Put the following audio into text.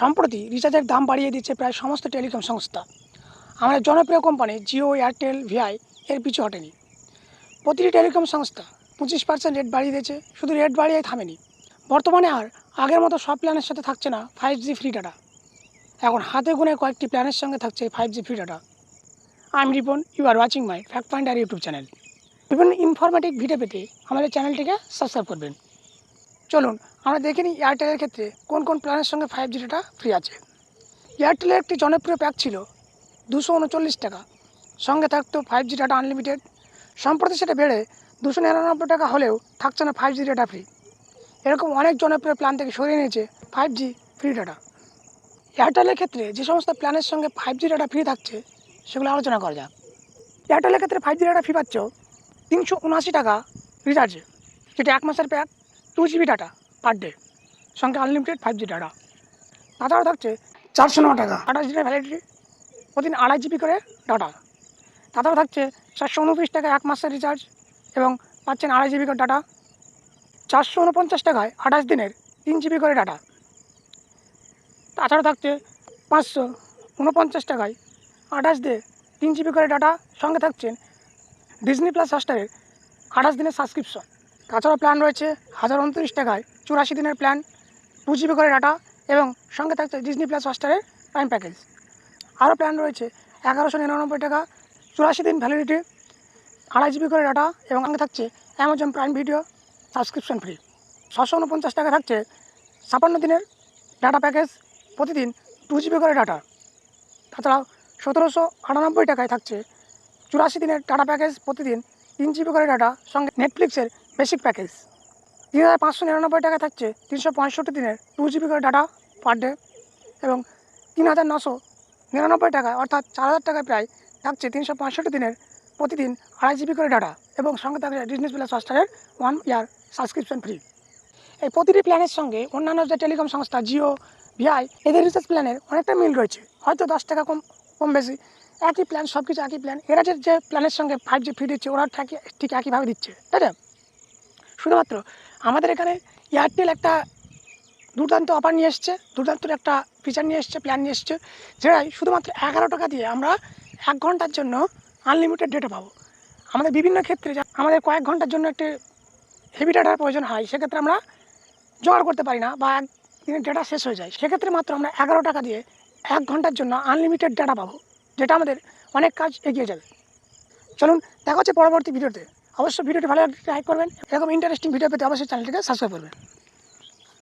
সম্প্রতি রিচার্জের দাম বাড়িয়ে দিচ্ছে প্রায় সমস্ত টেলিকম সংস্থা। আমাদের জনপ্রিয় কোম্পানি জিও, এয়ারটেল, ভিআই এর পিছু হটেনি। প্রতিটি টেলিকম সংস্থা পঁচিশ পার্সেন্ট রেট বাড়িয়ে দিয়েছে, শুধু রেট বাড়িয়ে থামেনি। বর্তমানে আর আগের মতো সব প্ল্যানের সাথে থাকছে না ফাইভ জি ফ্রি ডাটা এখন হাতে গুনে কয়েকটি প্ল্যানের সঙ্গে থাকছে five G free data I am Ripon you are watching my fact finder YouTube channel বিভিন্ন ইনফরমেটিভ ভিডিও পেতে আমাদের চ্যানেলটিকে সাবস্ক্রাইব করবেন। চলুন আমরা দেখে নিই এয়ারটেলের ক্ষেত্রে কোন কোন প্ল্যানের সঙ্গে ফাইভ জি ডাটা ফ্রি আছে। এয়ারটেলের একটি জনপ্রিয় প্যাক ছিল দুশো উনচল্লিশ টাকা। সঙ্গে থাকতো ফাইভ জি ডাটা আনলিমিটেড সম্প্রতি সেটা বেড়ে দুশো নিরানব্বই টাকা হলেও থাকছে না ফাইভ জি ডাটা ফ্রি এরকম অনেক জনপ্রিয় প্ল্যান থেকে সরিয়ে নিয়েছে ফাইভ জি ফ্রি ডাটা এয়ারটেলের ক্ষেত্রে যে সমস্ত প্ল্যানের সঙ্গে ফাইভ জি ডাটা ফ্রি থাকছে, সেগুলো আলোচনা করা যাক। এয়ারটেলের ক্ষেত্রে ফাইভ জি ডাটা ফ্রি পাচ্ছ তিনশো উনআশি টাকা রিচার্জে যেটা এক মাসের pack two GB data per day. সঙ্গে আনলিমিটেড ফাইভ জি ডাটা তাছাড়াও থাকছে চারশো ন টাকা। আঠাশ দিনের ভ্যালিডিটি প্রতিদিন আড়াই জিবি করে ডাটা তাছাড়াও থাকছে চারশো উনত্রিশ টাকা এক মাসের রিচার্জ এবং পাচ্ছেন আড়াই জিবি করে ডাটা চারশো উনপঞ্চাশ টাকায় আঠাশ দিনের তিন জিবি করে ডাটা তাছাড়া থাকছে পাঁচশো উনপঞ্চাশ টাকায় আঠাশ দিয়ে তিন জিবি করে ডাটা সঙ্গে থাকছেন ডিজনি প্লাস হটস্টারের আঠাশ দিনের সাবস্ক্রিপশন তাছাড়াও প্ল্যান রয়েছে হাজার উনত্রিশ টাকায় চুরাশি দিনের প্ল্যান টু জিবি করে ডাটা এবং সঙ্গে থাকছে ডিজনি প্লাস হটস্টারের প্রাইম প্যাকেজ আরও প্ল্যান রয়েছে, এগারোশো নিরানব্বই টাকা, চুরাশি দিন ভ্যালিডিটি আড়াই জিবি করে ডাটা এবং সঙ্গে থাকছে Amazon prime video subscription free ছশো উনপঞ্চাশ টাকা থাকছে ছাপান্ন দিনের ডাটা প্যাকেজ প্রতিদিন টু জিবি করে ডাটা তাছাড়াও সতেরোশো আটানব্বই টাকায় থাকছে চুরাশি দিনের ডাটা প্যাকেজ প্রতিদিন তিন জিবি করে ডাটা সঙ্গে নেটফ্লিক্সের বেসিক প্যাকেজ তিন হাজার পাঁচশো নিরানব্বই টাকা থাকছে, তিনশো পঁয়ষট্টি দিনের টু জিবি করে ডাটা পার ডে এবং তিন হাজার নশো নিরানব্বই টাকা, অর্থাৎ চার হাজার টাকায় প্রায় থাকছে, তিনশো পঁয়ষট্টি দিনের প্রতিদিন আড়াই জিবি করে ডাটা এবং সঙ্গে থাকছে ডিজনি প্লাস হটস্টারের ওয়ান ইয়ার সাবস্ক্রিপশন ফ্রি এই প্রতিটি প্ল্যানের সঙ্গে অন্যান্য যে টেলিকম সংস্থা জিও ভিআই এদের রিচার্জ প্ল্যানের অনেকটা মিল রয়েছে। হয়তো দশ টাকা কম কম বেশি। একই প্ল্যান সব কিছু একই প্ল্যান এরা যে প্ল্যানের সঙ্গে ফাইভ জি ফ্রি দিচ্ছে, ওরা ঠিক একইভাবে দিচ্ছে, তাই না শুধুমাত্র আমাদের এখানে এয়ারটেল একটা দুর্দান্ত অফার নিয়ে এসছে, দুর্দান্ত একটা ফিচার নিয়ে এসছে প্ল্যান নিয়ে এসছে যেটাই শুধুমাত্র এগারো টাকা দিয়ে আমরা এক ঘণ্টার জন্য আনলিমিটেড ডেটা পাবো। আমাদের বিভিন্ন ক্ষেত্রে আমাদের কয়েক ঘণ্টার জন্য একটি হেভি ডাটার প্রয়োজন হয়, সেক্ষেত্রে আমরা জোগাড় করতে পারি না বা এক দিনের ডেটা শেষ হয়ে যায়। সেক্ষেত্রে মাত্র আমরা এগারো টাকা দিয়ে এক ঘণ্টার জন্য আনলিমিটেড ডাটা পাবো, যেটা আমাদের অনেক কাজ এগিয়ে যাবে। চলুন দেখা হচ্ছে পরবর্তী ভিডিওতে। অবশ্যই ভিডিওটি ভালো লাইক করবেন, এরকম ইন্টারেস্টিং ভিডিও পেতে অবশ্যই চ্যানেলটিকে সাবস্ক্রাইব করবেন।